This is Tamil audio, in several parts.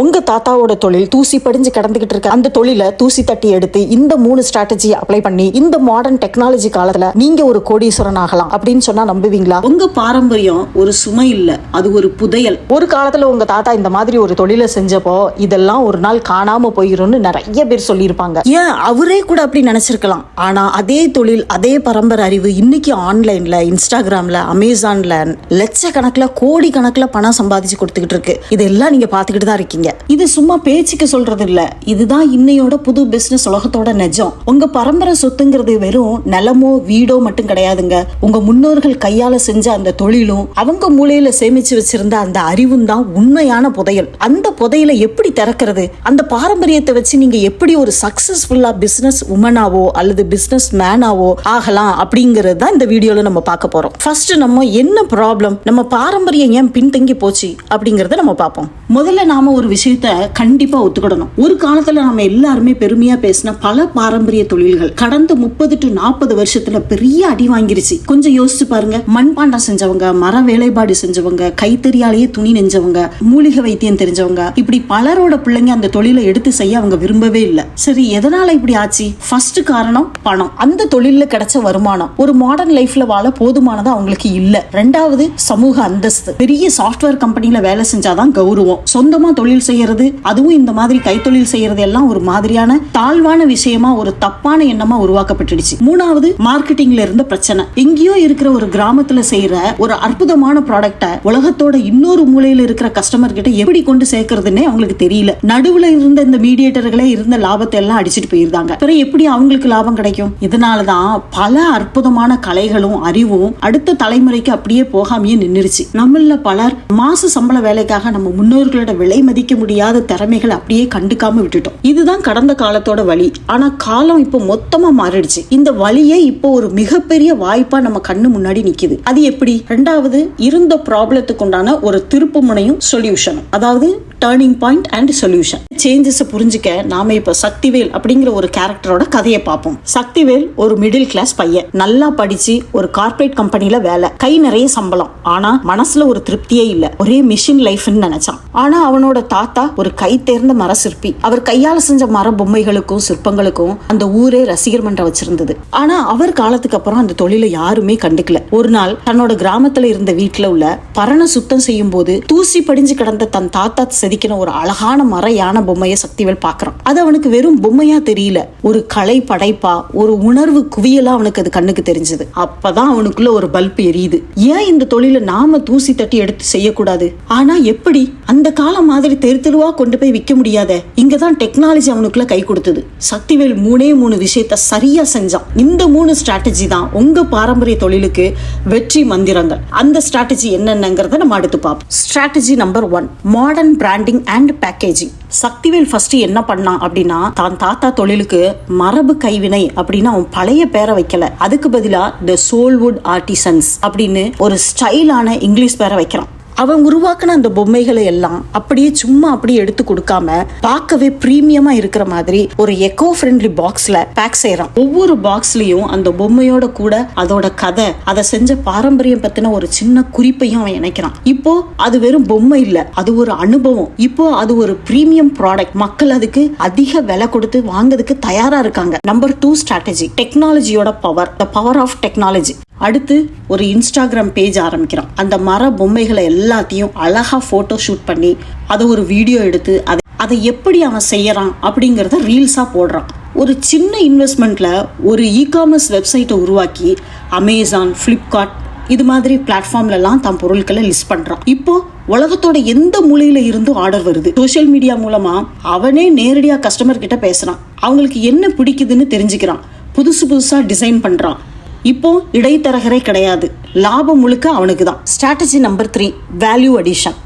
உங்க தாத்தாவோட தொழில் தூசி படிஞ்சு கிடந்துகிட்டு இருக்க அந்த தொழிலை தூசி தட்டி எடுத்து இந்த மூணு ஸ்ட்ராட்டஜியை அப்ளை பண்ணி இந்த மாடர்ன் டெக்னாலஜி காலத்துல நீங்க ஒரு கோடீஸ்வரன் ஆகலாம் அப்படின்னு சொன்னா நம்புவீங்களா? உங்க பாரம்பரியம் ஒரு சுமை இல்ல அது ஒரு புதையல். ஒரு காலத்துல உங்க தாத்தா இந்த மாதிரி ஒரு தொழிலை செஞ்சப்போ இதெல்லாம் ஒரு நாள் காணாம போயிரும்னு நிறைய பேர் சொல்லியிருப்பாங்க. ஏன்? அவரே கூட அப்படி நினைச்சிருக்கலாம். ஆனா அதே தொழில் அதே பரம்பரை அறிவு இன்னைக்கு ஆன்லைன்ல இன்ஸ்டாகிராம்ல அமேசான்ல லட்சக்கணக்கில் கோடி கணக்குல பணம் சம்பாதிச்சு கொடுத்துக்கிட்டு இருக்கு. இதெல்லாம் நீங்க பாத்துக்கிட்டு தான் இருக்கீங்க. இது சும்மா பேச்சுக்கு சொல்றது இல்ல இதுதான் இன்னையோட புது பிசினஸ் உலகத்தோட நிஜம். உங்க பரம்பரை சொத்துங்கிறது வெறும் நிலமோ வீடோ மட்டும் கிடையாதுங்க. உங்க முன்னோர்கள் கையால செஞ்ச அந்த தொழிலும் அவங்க மூலையில சேமிச்சு வச்சிருந்த அந்த அறிவும் தான் உண்மையான புதையல். அந்த புதையலை எப்படி திறக்கிறது? அந்த பாரம்பரியத்தை வச்சு நீங்க எப்படி ஒரு சக்சஸ்ஃபுல்லா பிசினஸ் உமனாவோ அல்லது பிசினஸ் மேனாவோ ஆகலாம் அப்படிங்கிறது தான் இந்த வீடியோல நம்ம பார்க்க போறோம். ஃபர்ஸ்ட் நம்ம என்ன ப்ராப்ளம் நம்ம பாரம்பரியம் ஏன் பின்தங்கி போச்சு அப்படிங்கறத நம்ம பார்ப்போம். முதல்ல நாம ஒரு விஷயத்த கண்டிப்பா ஒத்துக்கிடணும். ஒரு காலத்துல நம்ம எல்லாருமே பெருமையா பேசின பல பாரம்பரிய தொழில்கள் கடந்த முப்பது டு நாற்பது வருஷத்துல பெரிய அடி வாங்கிருச்சு. கொஞ்சம் யோசிச்சு பாருங்க. மண்பாண்டம் செஞ்சவங்க மர வேலைப்பாடு செஞ்சவங்க கைத்தறியாலேயே துணி நெஞ்சவங்க மூலிகை வைத்தியம் தெரிஞ்சவங்க இப்படி பலரோட பிள்ளைங்க அந்த தொழிலை எடுத்து செய்ய அவங்க விரும்பவே இல்லை. சரி எதனால இப்படி ஆச்சு? ஃபர்ஸ்ட் காரணம் பணம். அந்த தொழிலில் கிடைச்ச வருமானம். ஒரு மாடர்ன் லைஃப்ல வாழ போதுமானது அவங்களுக்கு இல்ல. ரெண்டாவது சமூக அந்தஸ்து. பெரிய சாஃப்ட்வேர் கம்பெனில வேலை செஞ்சாதான் கௌரவம். சொந்தமா தொழில் செய்யறது அதுவும் இந்த மாதிரி கைத்தொழில் செய்யறது எல்லாம் ஒரு மாதிரியான தாழ்வான விஷயமா ஒரு தப்பான எண்ணமா உருவாக்கப்பட்டுடுச்சு. மூணாவது மார்க்கெட்டிங்ல இருந்த பிரச்சனை. எங்கேயோ இருக்கிற ஒரு கிராமத்துல செய்யற ஒரு அற்புதமான ப்ராடக்ட உலகத்தோட இன்னொரு மூலையில இருக்கிற கஸ்டமர் கிட்ட எப்படி கொண்டு சேர்க்கறதுன்னே அவங்களுக்கு தெரியல. நடுவுல இருந்த இந்த மீடியேட்டர்களே இருந்த லாபத்தை எல்லாம் அடிச்சிட்டு போயிருந்தாங்க. பிறகு எப்படி அவங்களுக்கு லாபம் கிடைக்கும்? இதனாலதான் பல அற்புதமான கலைகளும் அறிவும் அடுத்த தலைமுறைக்கு அப்படியே போகாமையே நின்னுருச்சு. நம்மள பலர் மாச சம்பள வேலைக்காக நம்ம முன்னோர்களோட விலை மதிக்க முடியாத திறமைகளை அப்படியே கண்டுக்காம விட்டுட்டோம். இதுதான் கடந்த காலத்தோட வழி ஆனா காலம் இப்போ மொத்தமா மாறிடுச்சு. இந்த வழியே இப்போ ஒரு மிகப்பெரிய வாய்ப்பா நம்ம கண்ணு முன்னாடி நிக்குது. அது எப்படி? ரெண்டாவது இருந்த ப்ராப்ளத்துக்கு உண்டான ஒரு திருப்பு முனையும் சொல்யூஷனும். அதாவது turning point and solution changes புரிஞ்சுக்க நாம இப்ப சக்திவேல் அப்படிங்கிற ஒரு கேரக்டரோட கதையை பார்ப்போம். சக்திவேல் ஒரு மிடில் கிளாஸ் பையன். நல்லா படிச்சு ஒரு கார்ப்பரேட் கம்பெனில வேலை. கை நிறைய சம்பளம். ஆனா மனசுல ஒரு திருப்தியே இல்ல. ஒரே மிஷின் லைஃப்னு நினைச்சான். ஆனா அவனோட தாத்தா ஒரு கை தேர்ந்த மர சிற்பி. அவர் கையால செஞ்ச மர பொம்மைகளுக்கும் சிற்பங்களுக்கும் அந்த ஊரே ரசிகர் மன்றம் வச்சிருந்தது. ஆனா அவர் காலத்துக்கு அப்புறம் அந்த தொழிலை யாருமே கண்டுக்கல. ஒரு நாள் தன்னோட கிராமத்துல இருந்த வீட்டுல உள்ள பரண சுத்தம் செய்யும் போது தூசி படிஞ்சு கிடந்த தன் தாத்தா செதுக்கின ஒரு அழகான மர யானை பொம்மையை சக்திவேல் பாக்குறான். அது அவனுக்கு வெறும் பொம்மையா தெரியல. ஒரு கலை படைப்பா ஒரு உணர்வு குவியலா அவனுக்கு அது கண்ணுக்கு தெரிஞ்சது. அப்பதான் அவனுக்குள்ள ஒரு பல்ப் எரியுது. ஏன் இந்த தொழிலை நாம தூசி தட்டி எடுத்து செய்யக்கூடாது? ஆனா எப்படி? அந்த காலம் மாதிரி தெரு தெருவா கொண்டு போய் விற்க முடியாத. இங்கதான் டெக்னாலஜி அவனுக்குள்ள கை கொடுத்தது. சக்திவேல் மூணே மூணு விஷயத்த சரியா செஞ்சான். இந்த மூணு ஸ்ட்ராட்டஜி தான் உங்க பாரம்பரிய தொழிலுக்கு வெற்றி மந்திரங்கள். அந்த ஸ்ட்ராட்டஜி என்னென்னங்கிறத நம்ம அடுத்து பார்ப்போம். Strategy number one modern branding and packaging Sakthivel first என்ன பண்ணான் அப்படின்னா தான் தாத்தா தொழிலுக்கு மரபு கைவினை அப்படின்னு அவன் பழைய பேரை வைக்கல. அதுக்கு பதிலா த சோல்வுட் ஆர்டிசன்ஸ் அப்படின்னு ஒரு ஸ்டைலான இங்கிலீஷ் பேரை வைக்கிறான். அவன் உருவாக்கின அந்த பொம்மைகளை எல்லாம் அப்படியே சும்மா அப்படியே எடுத்து கொடுக்காம பார்க்கவே பிரீமியமா இருக்கிற மாதிரி ஒரு எக்கோ ஃப்ரெண்ட்லி பாக்ஸ்ல பேக் செய்யறான். ஒவ்வொரு பாக்ஸ்லயும் அந்த பொம்மையோட கூட அதோட கதை அதை செஞ்ச பாரம்பரியம் பத்தின ஒரு சின்ன குறிப்பையும் அவன் இணைக்கிறான். இப்போ அது வெறும் பொம்மை இல்ல அது ஒரு அனுபவம். இப்போ அது ஒரு பிரீமியம் ப்ராடக்ட் மக்கள் அதுக்கு அதிக விலை கொடுத்து வாங்குறதுக்கு தயாரா இருக்காங்க. Number two strategy டெக்னாலஜியோட power the power of technology அடுத்து ஒரு இன்ஸ்டாகிராம் பேஜ் ஆரம்பிக்கிறான். அந்த மர பொம்மைகளை எல்லாத்தையும் அழகாக ஃபோட்டோ ஷூட் பண்ணி அதை ஒரு வீடியோ எடுத்து அதை அதை எப்படி அவன் செய்யறான் அப்படிங்கிறத ரீல்ஸாக போடுறான். ஒரு சின்ன இன்வெஸ்ட்மெண்ட்ல ஒரு இ காமர்ஸ் வெப்சைட்டை உருவாக்கி அமேசான் ஃப்ளிப்கார்ட் இது மாதிரி பிளாட்ஃபார்ம்லலாம் தன் பொருட்களை லிஸ்ட் பண்றான். இப்போ உலகத்தோட எந்த மூலையில இருந்தும் ஆர்டர் வருது. சோஷியல் மீடியா மூலமா அவனே நேரடியாக கஸ்டமர் கிட்ட பேசுறான். அவங்களுக்கு என்ன பிடிக்குதுன்னு தெரிஞ்சுக்கிறான். புதுசு புதுசாக டிசைன் பண்றான். இப்போ இடைத்தரகரே கிடையாது. லாபம் முழுக்க அவனுக்கு தான் strategy number three value addition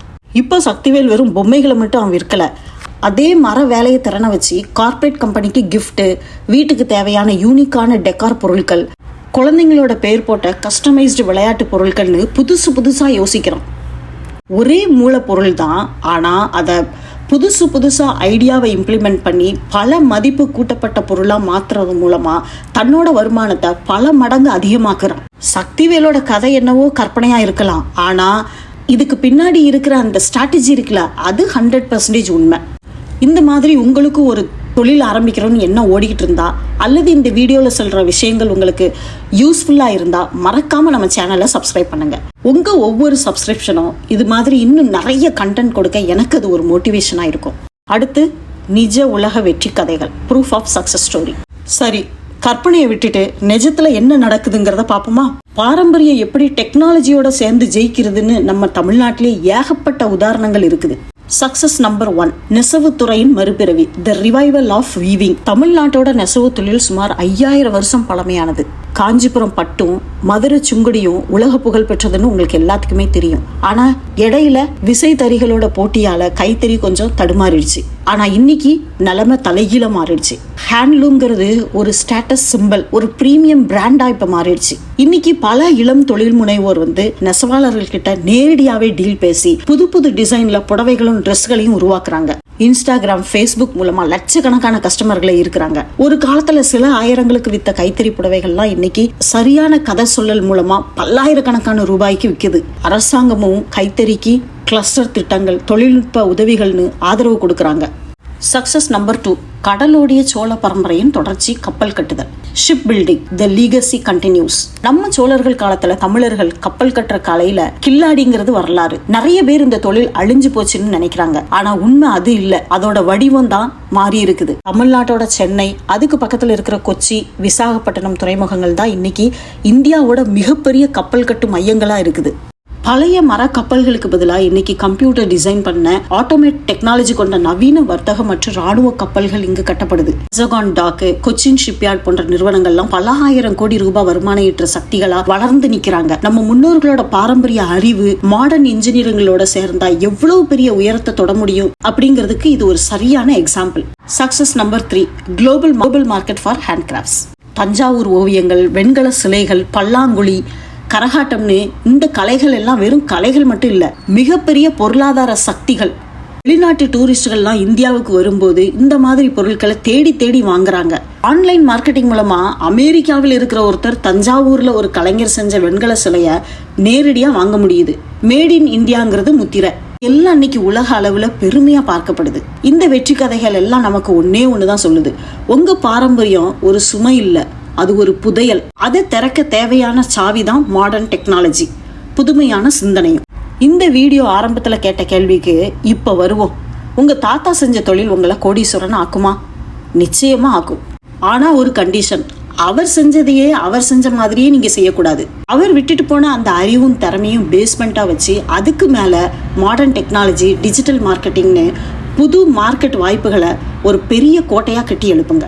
இப்போ சக்திவேல் வெறும் பொம்மைகளை மட்டும் அவன் விற்கல. அதே மர வேலையை திறனை வச்சு கார்ப்பரேட் கம்பெனிக்கு கிஃப்ட்டு வீட்டுக்கு தேவையான யூனிக்கான டெக்கார் பொருட்கள் குழந்தைங்களோட பெயர் போட்ட கஸ்டமைஸ்டு விளையாட்டு பொருட்கள்னு புதுசு புதுசாக யோசிக்கிறான். ஒரே மூலப்பொருள் தான் ஆனால் அதை புதுசு புதுசாக ஐடியாவை இம்ப்ளிமெண்ட் பண்ணி பல மதிப்பு கூட்டப்பட்ட பொருளாக மாற்றுறது மூலமாக தன்னோட வருமானத்தை பல மடங்கு அதிகமாக்குறான். சக்திவேலோட கதை என்னவோ கற்பனையாக இருக்கலாம். ஆனால் இதுக்கு பின்னாடி இருக்கிற அந்த ஸ்ட்ராட்டஜி இருக்குல்ல அது ஹண்ட்ரட் பர்சன்டேஜ் உண்மை. இந்த மாதிரி உங்களுக்கு ஒரு தொழில் ஆரம்பிக்கிறோன்னு என்ன ஓடிக்கிட்டு இருந்தா அல்லது இந்த வீடியோவில் சொல்கிற விஷயங்கள் உங்களுக்கு யூஸ்ஃபுல்லாக இருந்தால் மறக்காமல் நம்ம சேனலை சப்ஸ்கிரைப் பண்ணுங்கள் உங்கள் ஒவ்வொரு சப்ஸ்கிரிப்ஷனும் இது மாதிரி இன்னும் நிறைய கண்டென்ட் கொடுக்க எனக்கு அது ஒரு மோட்டிவேஷனாக இருக்கும். அடுத்து நிஜ உலக வெற்றி கதைகள் ப்ரூஃப் ஆஃப் சக்ஸஸ் ஸ்டோரி சரி கற்பனையை விட்டுட்டு நிஜத்துல என்ன நடக்குதுங்கிறத பார்ப்போமா? பாரம்பரியம் எப்படி டெக்னாலஜியோட சேர்ந்து ஜெயிக்கிறதுன்னு நம்ம தமிழ்நாட்டிலே ஏகப்பட்ட உதாரணங்கள் இருக்குது. சக்சஸ் நம்பர் ஒன் நெசவு துறையின் மறுபிறவி த ரிவைவல் ஆஃப் வீவிங் தமிழ்நாட்டோட நெசவு தொழில் சுமார் ஐயாயிரம் வருஷம் பழமையானது. காஞ்சிபுரம் பட்டும் மதுரை சுங்குடியும் உலக புகழ் பெற்றதுன்னு உங்களுக்கு எல்லாத்துக்குமே தெரியும். ஆனா இடையில விசை தறிகளோட போட்டியால கைத்தறி கொஞ்சம் தடுமாறிடுச்சு. ஆனா இன்னைக்கு நிலைமை தலைகீழ மாறிடுச்சு. ஹேண்ட்லூம்ங்கிறது ஒரு ஸ்டேட்டஸ் சிம்பல் ஒரு பிரீமியம் பிராண்டா இப்ப மாறிடுச்சு. இன்னைக்கு பல இளம் தொழில் முனைவோர் வந்து நெசவாளர்கள் கிட்ட நேரடியாவே டீல் பேசி புது புது டிசைன்ல புடவைகளும் ட்ரெஸ்களையும் உருவாக்குறாங்க. இன்ஸ்டாகிராம் ஃபேஸ்புக் மூலமா லட்சக்கணக்கான கஸ்டமர்களை இருக்கிறாங்க. ஒரு காலத்துல சில ஆயிரங்களுக்கு வித்த கைத்தறி புடவைகள்லாம் இன்னைக்கு சரியான கதை சொல்லல் மூலமா பல்லாயிரக்கணக்கான ரூபாய்க்கு விக்குது. அரசாங்கமும் கைத்தறிக்கு கிளஸ்டர் திட்டங்கள் தொழில்நுட்ப உதவிகள்னு ஆதரவு கொடுக்குறாங்க. சக்சஸ் நம்பர் டூ கடலோடிய சோழ பரம்பரையின் தொடர்ச்சி கப்பல் கட்டுதல். Ship building the legacy continues நம்ம சோழர்கள் காலத்துல தமிழர்கள் கப்பல் கட்டுற கலையில கில்லாடிங்கிறது வரலாறு. நிறைய பேர் இந்த தொழில் அழிஞ்சு போச்சுன்னு நினைக்கிறாங்க. ஆனா உண்மை அது இல்ல. அதோட வடிவம் தான் மாறி இருக்குது. தமிழ்நாட்டோட சென்னை அதுக்கு பக்கத்துல இருக்கிற கொச்சி விசாகப்பட்டினம் துறைமுகங்கள் தான் இன்னைக்கு இந்தியாவோட மிகப்பெரிய கப்பல் கட்டு மையங்களா இருக்குது. பழைய மர கப்பல்களுக்கு பதிலாக இன்னைக்கு கம்ப்யூட்டர் டிசைன் பண்ண ஆட்டோமேட் டெக்னாலஜி கொண்ட நவீன வர்த்தக மற்றும் ராணுவ கப்பல்கள் இங்கு கட்டப்படுது. ஜகான் டாக்கு கொச்சின் ஷிப்யார்ட் போன்ற நிறுவனங்கள்லாம் பல ஆயிரம் கோடி ரூபாய் வருமானம் ஈட்டுற சக்திகளா வளர்ந்து நிக்கிறாங்க. நம்ம முன்னோர்களோட பாரம்பரிய அறிவு மாடர்ன் இன்ஜினியரிங்களோட சேர்ந்தா எவ்வளவு பெரிய உயரத்தை தொட முடியும் அப்படிங்கிறதுக்கு இது ஒரு சரியான example success number three global mobile market for hand crafts Thanjavur ஓவியங்கள் வெண்கல சிலைகள் பல்லாங்குழி கரகாட்டம்னு இந்த கலைகள் எல்லாம் வெறும் கலைகள் மட்டும் இல்லை மிகப்பெரிய பொருளாதார சக்திகள். வெளிநாட்டு டூரிஸ்டுகள்லாம் இந்தியாவுக்கு வரும்போது இந்த மாதிரி பொருட்களை தேடி தேடி வாங்குறாங்க. ஆன்லைன் மார்க்கெட்டிங் மூலமா அமெரிக்காவில் இருக்கிற ஒருத்தர் தஞ்சாவூர்ல ஒரு கலைஞர் செஞ்ச வெண்கல சிலைய நேரடியா வாங்க முடியுது. மேட் இன் இந்தியாங்கிறது முத்திரை. எல்லாம் அன்னைக்கு உலக அளவுல பெருமையா பார்க்கப்படுது. இந்த வெற்றி கதைகள் எல்லாம் நமக்கு ஒன்னே ஒண்ணுதான் சொல்லுது. உங்க பாரம்பரியம் ஒரு சுமை இல்லை. அது ஒரு புதையல். அதை திறக்க தேவையான சாவி தான் மாடர்ன் டெக்னாலஜி புதுமையான சிந்தனையும். இந்த வீடியோ ஆரம்பத்தில் கேட்ட கேள்விக்கு இப்போ வருவோம். உங்கள் தாத்தா செஞ்ச தொழில் உங்களை கோடீஸ்வரன் ஆக்குமா? நிச்சயமா ஆக்கும். ஆனா ஒரு கண்டிஷன் அவர் செஞ்சதையே அவர் செஞ்ச மாதிரியே நீங்க செய்யக்கூடாது. அவர் விட்டுட்டு போன அந்த அறிவும் திறமையும் பேஸ்மெண்ட்டா வச்சு அதுக்கு மேல மாடர்ன் டெக்னாலஜி டிஜிட்டல் மார்க்கெட்டிங்னு புது மார்க்கெட் வாய்ப்புகளை ஒரு பெரிய கோட்டையா கட்டி எழுப்புங்க.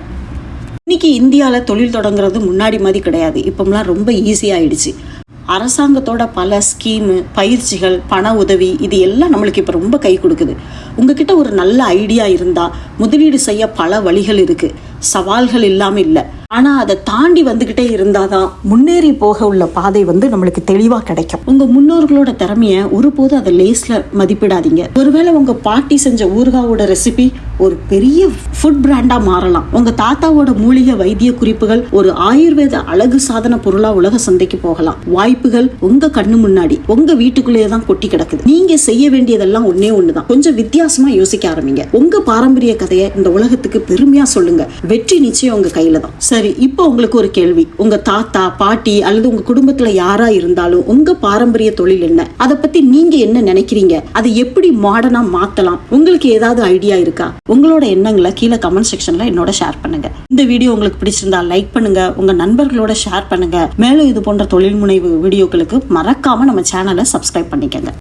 இன்னைக்கு இந்தியாவில் தொழில் தொடங்குறது முன்னாடி மாதிரி கிடையாது. இப்போம்லாம் ரொம்ப ஈஸியாகிடுச்சு அரசாங்கத்தோட பல ஸ்கீமு பயிற்சிகள் பண உதவி இது எல்லாம் நம்மளுக்கு இப்போ ரொம்ப கை கொடுக்குது. உங்ககிட்ட ஒரு நல்ல ஐடியா இருந்தால் முதலீடு செய்ய பல வழிகள் இருக்குது சவால்கள் இல்லாமல் இல்லை. ஆனால் அதை தாண்டி வந்துக்கிட்டே இருந்தால் தான் முன்னேறி போக உள்ள பாதை வந்து நம்மளுக்கு தெளிவாக கிடைக்கும். உங்கள் முன்னோர்களோட திறமையை ஒருபோதும் அதை லேஸில் மதிப்பிடாதீங்க. ஒருவேளை உங்கள் பாட்டி செஞ்ச ஊர்காவோட ரெசிபி ஒரு பெரிய ஃபுட் பிராண்டாக மாறலாம். உங்கள் தாத்தாவோட மூலிகை வைத்திய குறிப்புகள் ஒரு ஆயுர்வேத அழகு சாதன பொருளா உலக சந்தைக்கு போகலாம். வாய்ப்புகள் உங்க கண்ணு முன்னாடி உங்க வீட்டுக்குள்ளேயே தான் கொட்டி கிடக்குது. நீங்க செய்ய வேண்டியதெல்லாம் ஒன்னே ஒண்ணுதான். கொஞ்சம் வித்தியாசமா யோசிக்க ஆரம்பிங்க. உங்க பாரம்பரிய கதையை இந்த உலகத்துக்கு பெருமையா சொல்லுங்க. வெற்றி நிச்சயம் உங்க கையில தான். சரி இப்போ உங்களுக்கு ஒரு கேள்வி. உங்க தாத்தா பாட்டி அல்லது உங்க குடும்பத்துல யாரா இருந்தாலும் உங்க பாரம்பரிய தொழில் என்ன? அதை பத்தி நீங்க என்ன நினைக்கிறீங்க? அதை எப்படி மாடர்னா மாத்தலாம்? உங்களுக்கு ஏதாவது ஐடியா இருக்கா? உங்களோட எண்ணங்களை கீழே கமெண்ட் செக்ஷன்ல என்னோட ஷேர் பண்ணுங்க. இந்த வீடியோ உங்களுக்கு பிடிச்சிருந்தா லைக் பண்ணுங்க. உங்க நண்பர்களோட ஷேர் பண்ணுங்க. மேலும் இது போன்ற தொழில் முனைவு வீடியோக்களுக்கு மறக்காம நம்ம சேனலை சப்ஸ்கிரைப் பண்ணிக்கங்க.